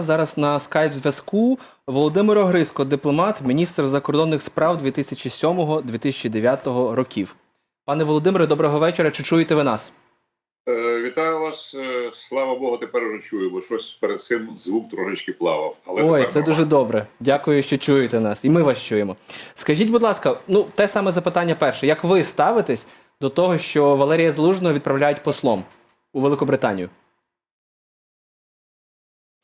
Зараз на скайп зв'язку Володимир Огриско, дипломат, міністр закордонних справ 2007-2009 років. Пане Володимире, доброго вечора. Чи чуєте ви нас? Е, Вітаю вас. Е, Слава Богу, тепер вже чую, бо щось перед цим звук трошечки плавав. Але Ой, це дуже добре. Дякую, що чуєте нас, і ми вас чуємо. Скажіть, будь ласка, ну те саме запитання перше. Як ви ставитесь до того, що Валерія Залужного відправляють послом у Великобританію?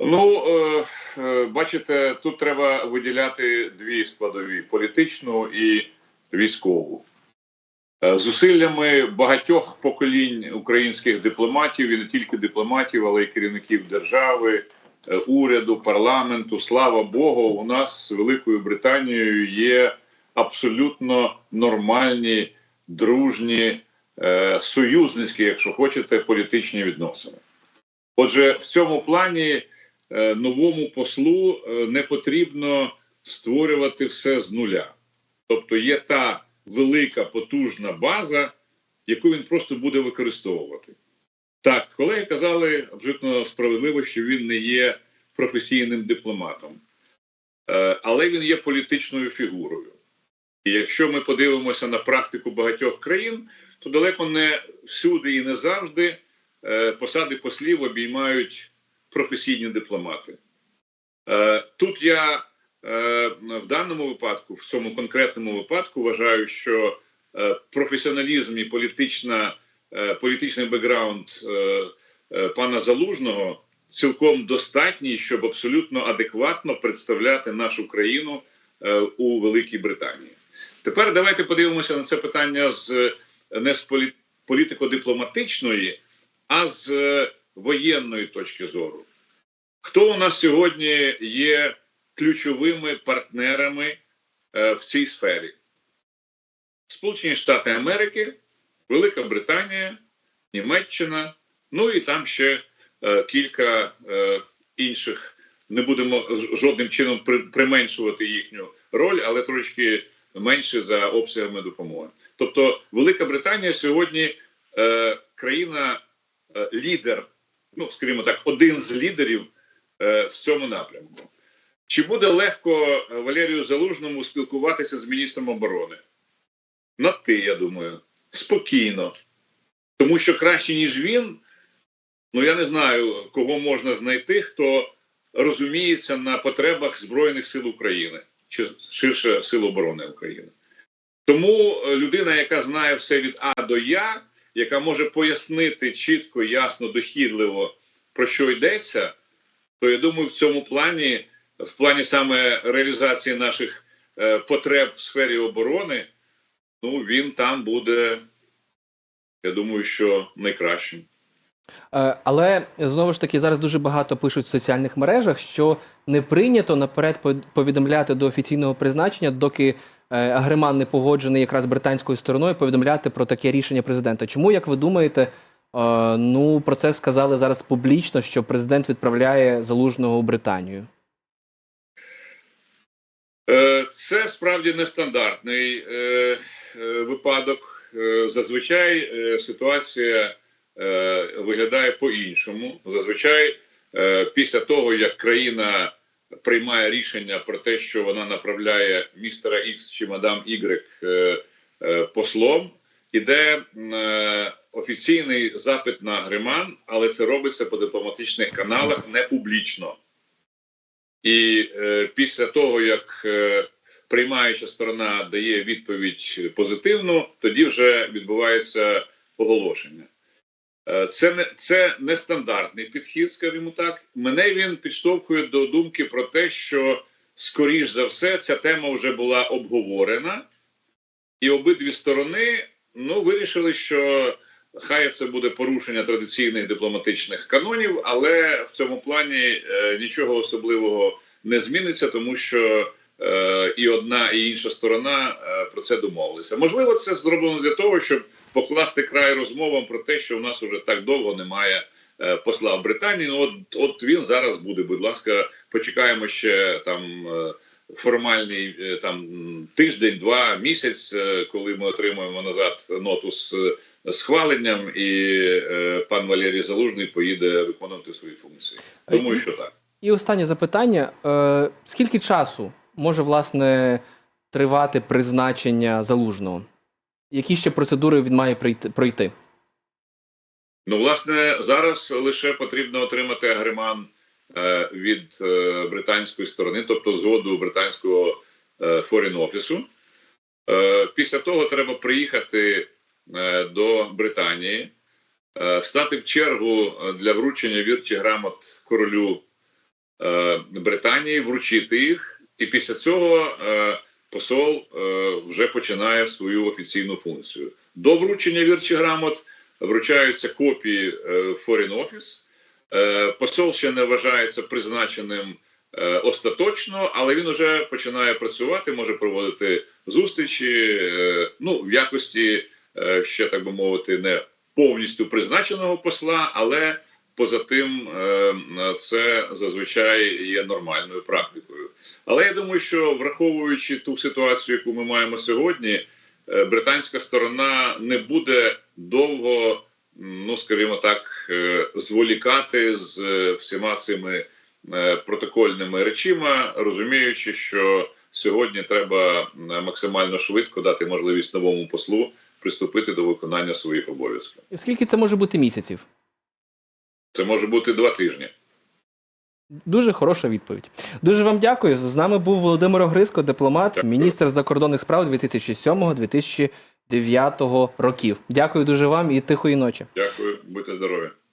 Ну е, е, бачите, тут треба виділяти дві складові: політичну і військову. Е, Зусиллями багатьох поколінь українських дипломатів і не тільки дипломатів, але й керівників держави, уряду, парламенту. Слава Богу, у нас з Великою Британією є абсолютно нормальні, дружні, союзницькі, якщо хочете, політичні відносини. Отже, в цьому плані новому послу е, не потрібно створювати все з нуля. Тобто є та велика потужна база, яку він просто буде використовувати. Так, колеги казали абсолютно справедливо, що він не є професійним дипломатом, Е, але він є політичною фігурою. І якщо ми подивимося на практику багатьох країн, то далеко не всюди і не завжди е, посади послів обіймають професійні дипломати. Е, Тут я е, в даному випадку, в цьому конкретному випадку, вважаю, що е, професіоналізм і політична, політичний бекграунд пана Залужного цілком достатній, щоб абсолютно адекватно представляти нашу країну у Великій Британії. Тепер давайте подивимося на це питання з не з політико-дипломатичної, а з воєнної точки зору. Хто у нас сьогодні є ключовими партнерами е, в цій сфері? Сполучені Штати Америки, Велика Британія, Німеччина, ну і там ще е, кілька е, інших. Не будемо жодним чином применшувати їхню роль, але трошки менше за обсягами допомоги. Тобто, Велика Британія сьогодні е, країна е, лідер, ну скажімо так, один з лідерів е, в цьому напрямку. Чи буде легко е, Валерію Залужному спілкуватися з міністром оборони? На ти, я думаю, спокійно. Тому що краще, ніж він, ну я не знаю, кого можна знайти, хто розуміється на потребах Збройних сил України чи ширше Сил оборони України. Тому е, людина, яка знає все від А до Я, яка може пояснити чітко, ясно, дохідливо, про що йдеться, то я думаю, в цьому плані, в плані саме реалізації наших е, потреб в сфері оборони, ну він там буде, я думаю, що найкращим. Е, Але знову ж таки зараз дуже багато пишуть в соціальних мережах, що не прийнято наперед по- повідомляти до офіційного призначення, доки агреман не погоджений якраз британською стороною, повідомляти про таке рішення президента. Чому, як ви думаєте, е, ну про це сказали зараз публічно, що президент відправляє залужного у Британію? Е, Це справді нестандартний е, е, випадок. Е, Зазвичай е, ситуація е, виглядає по-іншому. Зазвичай, е, після того, як країна приймає рішення про те, що вона направляє містера Ікс чи мадам Y е, е, послом, іде е, офіційний запит на Гриман, але це робиться по дипломатичних каналах не публічно. І е, після того, як е, приймаюча сторона дає відповідь позитивну, тоді вже відбувається оголошення. Е, це не це нестандартний підхід, скажімо так. Мене він підштовхує до думки про те, що скоріш за все ця тема вже була обговорена, і обидві сторони ну, вирішили, що хай це буде порушення традиційних дипломатичних канонів, але в цьому плані е, нічого особливого не зміниться, тому що і одна, і інша сторона е, про це домовилися. Можливо, це зроблено для того, щоб покласти край розмовам про те, що в нас уже так довго немає е, посла в Британії. Ну от, от він зараз буде. Будь ласка, почекаємо ще там. е, Формальний е, там тиждень, два місяць, е, коли ми отримуємо назад ноту з е, схваленням, і е, пан Валерій Залужний поїде виконувати свої функції. Думаю, що так. І останнє запитання: Е, скільки часу може власне тривати призначення залужного? Які ще процедури він має пройти? Ну, власне, зараз лише потрібно отримати агреман е, від е, британської сторони, тобто згоду британського Office. Е, після того треба приїхати до Британії, стати в чергу для вручення вірчих грамот королю Британії, вручити їх, і після цього е, посол е, вже починає свою офіційну функцію. До вручення вірчих грамот вручаються копії е, Foreign Office. Е, Посол ще не вважається призначеним е, остаточно, але він вже починає працювати, може проводити зустрічі. е, Ну, в якості е, ще так би мовити, не повністю призначеного посла, але поза тим е, це зазвичай є нормальною практикою. Але я думаю, що враховуючи ту ситуацію, яку ми маємо сьогодні, е, британська сторона не буде довго, ну скажімо так, е, зволікати з всіма цими протокольними речима, розуміючи, що сьогодні треба максимально швидко дати можливість новому послу приступити до виконання своїх обов'язків. Скільки це може бути місяців? Це може бути два тижні. Дуже хороша відповідь. Дуже вам дякую. З нами був Володимир Огриско, дипломат, Дякую. міністр закордонних справ 2007-2009 років. Дякую дуже вам і тихої ночі. Дякую, будьте здорові.